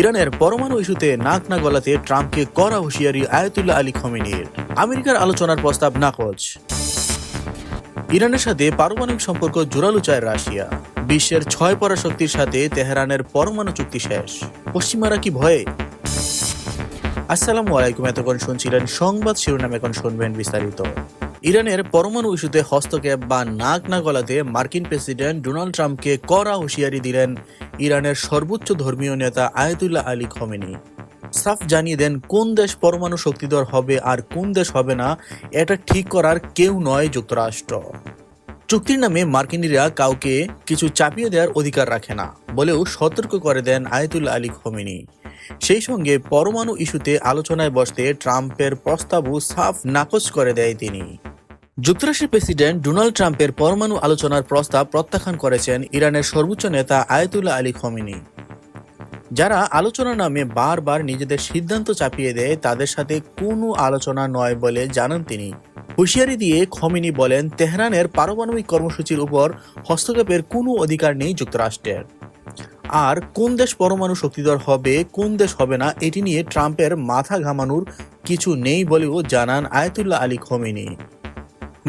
ইরানের পরমাণু ইস্যুতে নাক না গলাতে ট্রাম্পকে কড়া হুঁশিয়ারি আয়াতুল্লাহ আলী খমিনীর। আমেরিকার আলোচনার প্রস্তাব নাকচ। ইরানের সাথে পারমাণবিক সম্পর্ক জোরালো চায় রাশিয়া। বিশ্বের ছয় পরাশক্তির সাথে তেহরানের পরমাণু চুক্তি শেষ। পশ্চিমারা কি ভয়ে? আসসালামু আলাইকুম, এতক্ষণ শুনছিলেন সংবাদ শিরোনাম, এখন শুনবেন বিস্তারিত। ইরানের পরমাণু ইস্যুতে হস্তক্ষেপ বা নাক না গলাতে মার্কিন প্রেসিডেন্ট ডোনাল্ড ট্রাম্পকে কড়া হুঁশিয়ারি দিলেন ইরানের সর্বোচ্চ ধর্মীয় নেতা আয়াতুল্লাহ আলী খমেনি। সাফ জানিয়ে দেন, কোন দেশ পরমাণু শক্তিধর হবে আর কোন দেশ হবে না, এটা ঠিক করার কেউ নয় যুক্তরাষ্ট্র। চুক্তির নামে মার্কিনীরা কাউকে কিছু চাপিয়ে দেওয়ার অধিকার রাখে না বলেও সতর্ক করে দেন আয়াতুল্লাহ আলী খমেনি। সেই সঙ্গে পরমাণু ইস্যুতে আলোচনায় বসতে ট্রাম্পের প্রস্তাবও সাফ নাকচ করে দেয় তিনি। যুক্তরাষ্ট্রের প্রেসিডেন্ট ডোনাল্ড ট্রাম্পের পরমাণু আলোচনার প্রস্তাব প্রত্যাখ্যান করেছেন ইরানের সর্বোচ্চ নেতা আয়াতুল্লাহ আলী খমিনি। যারা আলোচনা নামে বারবার নিজেদের সিদ্ধান্ত চাপিয়ে দেয়, তাদের সাথে কোনো আলোচনা নয় বলে জানান তিনি। হুঁশিয়ারি দিয়ে খমিনি বলেন, তেহরানের পারমাণবিক কর্মসূচির উপর হস্তক্ষেপের কোনো অধিকার নেই যুক্তরাষ্ট্রের। আর কোন দেশ পরমাণু শক্তিধর হবে, কোন দেশ হবে না, এটি নিয়ে ট্রাম্পের মাথা ঘামানোর কিছু নেই বলেও জানান আয়াতুল্লাহ আলী খমিনি।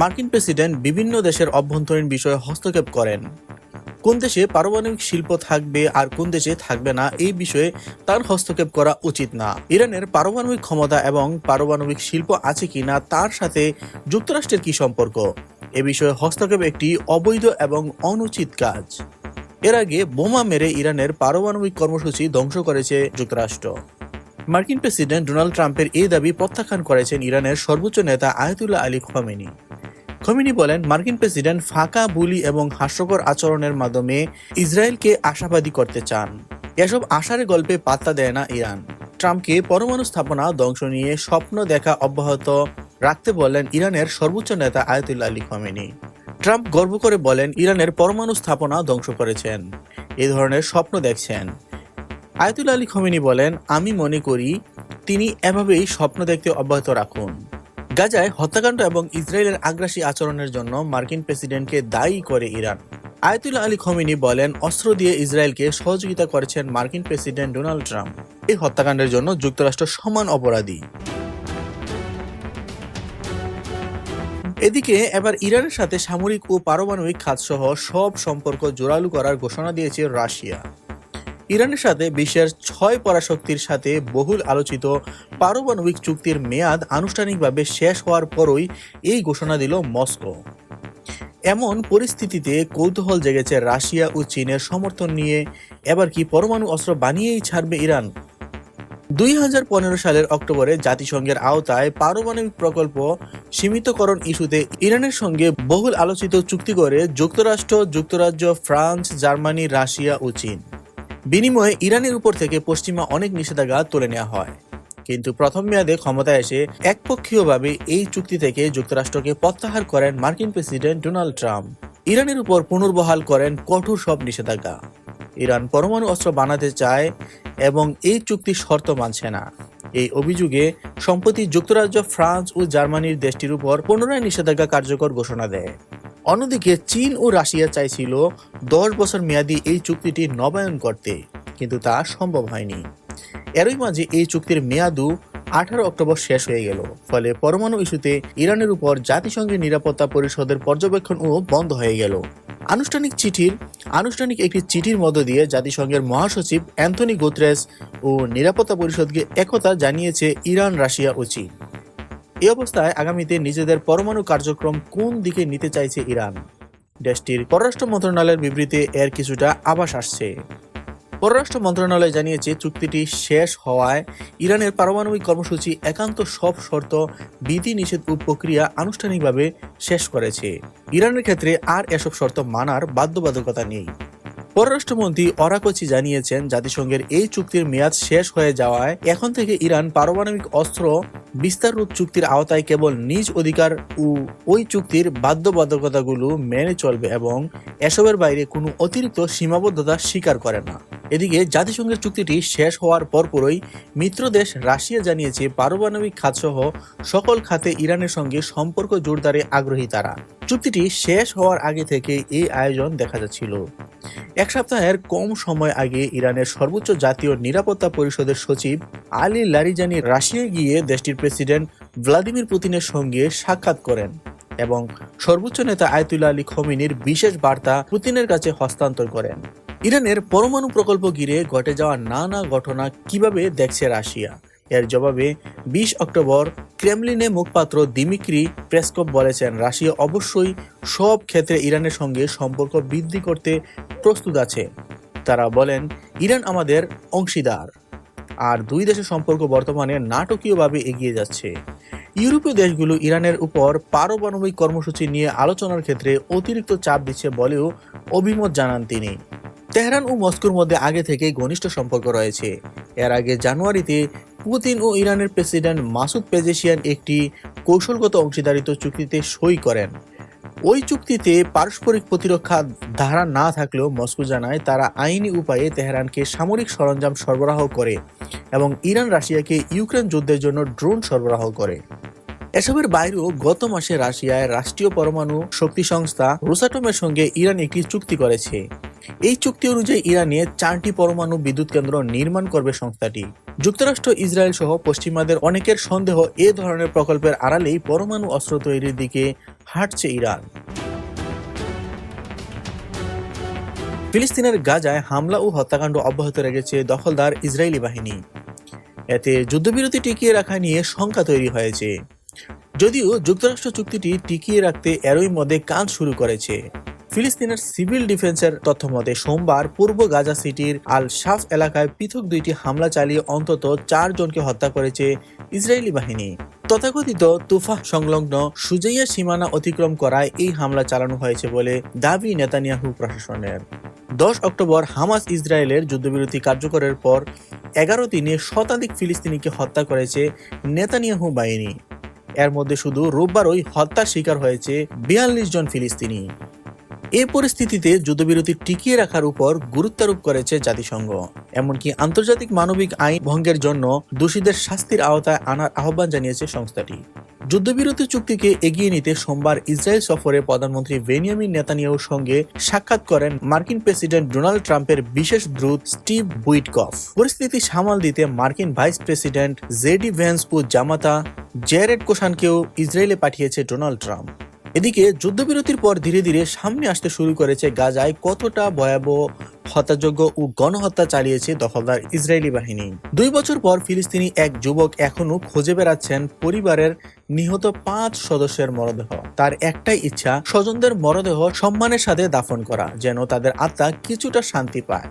মার্কিন প্রেসিডেন্ট বিভিন্ন দেশের অভ্যন্তরীণ বিষয়ে হস্তক্ষেপ করেন। কোন দেশে পারমাণবিক শিল্প থাকবে আর কোন দেশে থাকবে না, এই বিষয়ে তার হস্তক্ষেপ করা উচিত না। ইরানের পারমাণবিক ক্ষমতা এবং পারমাণবিক শিল্প আছে কিনা তার সাথে যুক্তরাষ্ট্রের কি সম্পর্ক? এ বিষয়ে হস্তক্ষেপ একটি অবৈধ এবং অনুচিত কাজ। এর আগে বোমা মেরে ইরানের পারমাণবিক কর্মসূচি ধ্বংস করেছে যুক্তরাষ্ট্র। মার্কিন প্রেসিডেন্ট ডোনাল্ড ট্রাম্পের এই দাবি প্রত্যাখ্যান করেছেন ইরানের সর্বোচ্চ নেতা আয়াতুল্লাহ আলী খমেনি। খমিনি বলেন, মার্কিন প্রেসিডেন্ট ফাঁকা, বুলি এবং হাস্যকর আচরণের মাধ্যমে ইসরায়েলকে আশাবাদী করতে চান। এসব আশার গল্পে পাত্তা দেয় না ইরান। ট্রাম্পকে পরমাণু স্থাপনা ধ্বংস নিয়ে স্বপ্ন দেখা অব্যাহত রাখতে বললেন ইরানের সর্বোচ্চ নেতা আয়াতুল্লাহ আলী খমেনি। ট্রাম্প গর্ব করে বলেন, ইরানের পরমাণু স্থাপনা ধ্বংস করেছেন। এ ধরনের স্বপ্ন দেখছেন। আয়াতুল্লাহ আলী খমেনি বলেন, আমি মনে করি, তিনি এভাবেই স্বপ্ন দেখতে অব্যাহত রাখুন। গাজায় হত্যাকাণ্ড এবং ইসরায়েলের আগ্রাসী আচরণের জন্য মার্কিন প্রেসিডেন্টকে দায়ী করে ইরান। আয়াতুল্লাহ আলী খমিনি বলেন, অস্ত্র দিয়ে ইসরায়েলকে সহযোগিতা করেছেন মার্কিন প্রেসিডেন্ট ডোনাল্ড ট্রাম্প। এই হত্যাকাণ্ডের জন্য যুক্তরাষ্ট্র সমান অপরাধী। এদিকে এবার ইরানের সাথে সামরিক ও পারমাণবিক খাতসহ সব সম্পর্ক জোরালো করার ঘোষণা দিয়েছে রাশিয়া। ইরানের সাথে বিশ্বের ছয় পরাশক্তির সাথে বহুল আলোচিত পারমাণবিক চুক্তির মেয়াদ আনুষ্ঠানিকভাবে শেষ হওয়ার পরই এই ঘোষণা দিল মস্কো। এমন পরিস্থিতিতে কৌতূহল জেগেছে রাশিয়া ও চীনের সমর্থন নিয়ে। এবার কি পরমাণু অস্ত্র বানিয়েই ছাড়বে ইরান? দুই হাজার পনেরো সালের অক্টোবরে জাতিসংঘের আওতায় পারমাণবিক প্রকল্প সীমিতকরণ ইস্যুতে ইরানের সঙ্গে বহুল আলোচিত চুক্তি করে যুক্তরাষ্ট্র, যুক্তরাজ্য, ফ্রান্স, জার্মানি, রাশিয়া ও চীন। বিনিময়ে ইরানের উপর থেকে পশ্চিমা অনেক নিষেধাজ্ঞা তুলে নেওয়া হয়। কিন্তু প্রথম মেয়াদে ক্ষমতায় এসে একপক্ষীয়ভাবে এই চুক্তি থেকে যুক্তরাষ্ট্রকে প্রত্যাহার করেন মার্কিন প্রেসিডেন্ট ডোনাল্ড ট্রাম্প। ইরানের উপর পুনর্বহাল করেন কঠোর সব নিষেধাজ্ঞা। ইরান পরমাণু অস্ত্র বানাতে চায় এবং এই চুক্তি শর্ত মানছে না। এই অভিযোগে সম্প্রতি যুক্তরাজ্য, ফ্রান্স ও জার্মানির দেশটির উপর পুনরায় নিষেধাজ্ঞা কার্যকর ঘোষণা দেয়। অন্যদিকে চীন ও রাশিয়া চাইছিল দশ বছর মেয়াদী এই চুক্তিটি নবায়ন করতে, কিন্তু তা সম্ভব হয়নি। এরই মাঝে এই চুক্তির মেয়াদও আঠারো অক্টোবর শেষ হয়ে গেল, ফলে পরমাণু ইস্যুতে ইরানের উপর জাতিসংঘের নিরাপত্তা পরিষদের পর্যবেক্ষণও বন্ধ হয়ে গেল। আনুষ্ঠানিক চিঠির, আনুষ্ঠানিক একটি চিঠির মধ্য দিয়ে জাতিসংঘের মহাসচিব অ্যান্থনি গোত্রেস ও নিরাপত্তা পরিষদকে একতা জানিয়েছে ইরান, রাশিয়া ও চীন। এই অবস্থায় আগামীতে নিজেদের পরমাণু কার্যক্রম কোন দিকে নিতে চাইছে ইরান? দেশটির পররাষ্ট্র মন্ত্রণালয়ের বিবৃতিতে এর কিছুটা আভাস আসছে। পররাষ্ট্র মন্ত্রণালয় জানিয়েছে, চুক্তিটি শেষ হওয়ায় ইরানের পারমাণবিক কর্মসূচি একান্ত সব শর্ত বিধি নিষেধ ও প্রক্রিয়া আনুষ্ঠানিকভাবে শেষ করেছে। ইরানের ক্ষেত্রে আর এসব শর্ত মানার বাধ্যবাধকতা নেই। পররাষ্ট্রমন্ত্রী অরাকচি জানিয়েছেন, জাতিসংঘের এই চুক্তির মেয়াদ শেষ হয়ে যাওয়ায় এখন থেকে ইরান পারমাণবিক অস্ত্র বিস্তাররূপ চুক্তির আওতায় কেবল নিজ অধিকার ও ওই চুক্তির বাধ্যবাধকতাগুলো মেনে চলবে এবং এসবের বাইরে কোনো অতিরিক্ত সীমাবদ্ধতা স্বীকার করে না। এদিকে জাতিসংঘের চুক্তিটি শেষ হওয়ার পরপরই মিত্র দেশ রাশিয়া জানিয়েছে পারমাণবিক খাতসহ সকল খাতে ইরানের সঙ্গে সম্পর্ক জোরদারে আগ্রহী তারা। চুক্তিটি শেষ হওয়ার আগে থেকে এই আয়োজন দেখা যাচ্ছিল। এক সপ্তাহের কম সময় আগে ইরানের সর্বোচ্চ জাতীয় নিরাপত্তা পরিষদের সচিব আলী লারিজানি রাশিয়ায় গিয়ে দেশটির প্রেসিডেন্ট ভ্লাদিমির পুতিনের সঙ্গে সাক্ষাৎ করেন এবং সর্বোচ্চ নেতা আয়তুল্লাহ আলী খমিনির বিশেষ বার্তা পুতিনের কাছে হস্তান্তর করেন। ইরানের পরমাণু প্রকল্প ঘিরে ঘটে যাওয়া নানা ঘটনা কীভাবে দেখছে রাশিয়া? এর জবাবে বিশ অক্টোবর ক্রেমলিনে মুখপাত্র দিমিক্রি প্রেসকপ বলেছেন, রাশিয়া অবশ্যই সব ক্ষেত্রে ইরানের সঙ্গে সম্পর্ক বৃদ্ধি করতে প্রস্তুত আছে। তারা বলেন, ইরান আমাদের অংশীদার। আর দুই দেশের সম্পর্ক বর্তমানে নাটকীয়ভাবে এগিয়ে যাচ্ছে। ইউরোপীয় দেশগুলো ইরানের উপর পারমাণবিক কর্মসূচি নিয়ে আলোচনার ক্ষেত্রে অতিরিক্ত চাপ দিচ্ছে বলেও অভিমত জানান তিনি। তেহরান ও মস্কোর মধ্যে আগে থেকেই ঘনিষ্ঠ সম্পর্ক রয়েছে। এর আগে জানুয়ারিতে পুতিন ও ইরানের প্রেসিডেন্ট মাসুদ পেজেশিয়ান একটি কৌশলগত অংশীদারিত্ব চুক্তিতে সই করেন। ওই চুক্তিতে পারস্পরিক প্রতিরক্ষা ধারা না থাকলেও মস্কো জানায় তারা আইনি উপায়ে তেহরানকে সামরিক সরঞ্জাম সরবরাহ করে এবং ইরান রাশিয়াকে ইউক্রেন যুদ্ধের জন্য ড্রোন সরবরাহ করে। এসবের বাইরেও গত মাসে রাশিয়ায় রাষ্ট্রীয় পরমাণু শক্তি সংস্থা রোসাটমের সঙ্গে ইরান একটি চুক্তি করেছে। এই চুক্তি অনুযায়ী ইরানে চারটি পরমাণু বিদ্যুৎ কেন্দ্র নির্মাণ করবে সংস্থাটি। যুক্তরাষ্ট্র, ইসরায়েল সহ পশ্চিমাদের অনেকের সন্দেহ এ ধরনের প্রকল্পের আড়ালেই পরমাণু অস্ত্র তৈরির দিকে হাঁটছে ইরান। ফিলিস্তিনের গাজায় হামলা ও হত্যাকাণ্ড অব্যাহত রেখেছে দখলদার ইসরায়েলি বাহিনী। এতে যুদ্ধবিরতি টিকিয়ে রাখা নিয়ে শঙ্কা তৈরি হয়েছে। যদিও যুক্তরাষ্ট্র চুক্তিটি টিকিয়ে রাখতে এরই মধ্যে কাজ শুরু করেছে। ফিলিস্তিনের সিভিল ডিফেন্সের তথ্য মতে, সোমবার পূর্ব গাজা সিটির আল শাফ এলাকায় পৃথক দুইটি হামলা চালিয়ে অন্তত চারজনকে হত্যা করেছে ইসরায়েলি বাহিনী। তথাকথিত তুফাহ সংলগ্ন সুজাইয়া সীমানা অতিক্রম করায় এই হামলা চালানো হয়েছে বলে দাবি নেতানিয়াহু প্রশাসনের। দশ অক্টোবর হামাস ইসরায়েলের যুদ্ধবিরতি কার্যকরের পর এগারো দিনে শতাধিক ফিলিস্তিনিকে হত্যা করেছে নেতানিয়াহু বাহিনী। এর মধ্যে শুধু রোববারই হত্যার শিকার হয়েছে বিয়াল্লিশ জন ফিলিস্তিনি। এ পরিস্থিতিতে যুদ্ধবিরতি টিকিয়ে রাখার উপর গুরুত্বারোপ করেছে জাতিসংঘ। এমনকি আন্তর্জাতিক মানবিক আইন ভঙ্গের জন্য দোষীদের শাস্তির আওতায় আনার আহ্বান জানিয়েছে সংস্থাটি। যুদ্ধবিরতি চুক্তিকে এগিয়ে নিতে সোমবার ইসরায়েল সফরে প্রধানমন্ত্রী বেনিয়ামিন নেতানিয়াহুর সঙ্গে সাক্ষাৎ করেন মার্কিন প্রেসিডেন্ট ডোনাল্ড ট্রাম্পের বিশেষ দূত স্টিভ বুইটকফ পরিস্থিতি সামাল দিতে মার্কিন ভাইস প্রেসিডেন্ট জেডি ভ্যান্স জামাতা জেরেড কোশানকেও ইসরায়েলে পাঠিয়েছে ডোনাল্ড ট্রাম্প। এদিকে যুদ্ধবিরতির পর ধীরে ধীরে সামনে আসতে শুরু করেছে গাজায় কতটা ভয়াবহ হত্যাযোগ্য ও গণহত্যা চালিয়েছে দখলদার ইসরায়েলি বাহিনী। দুই বছর পর ফিলিস্তিনি এক যুবক এখনও খুঁজে বেড়াচ্ছেন পরিবারের নিহত পাঁচ সদস্যের মরদেহ। তার একটাই ইচ্ছা, স্বজনদের মরদেহ সম্মানের সাথে দাফন করা, যেন তাদের আত্মা কিছুটা শান্তি পায়।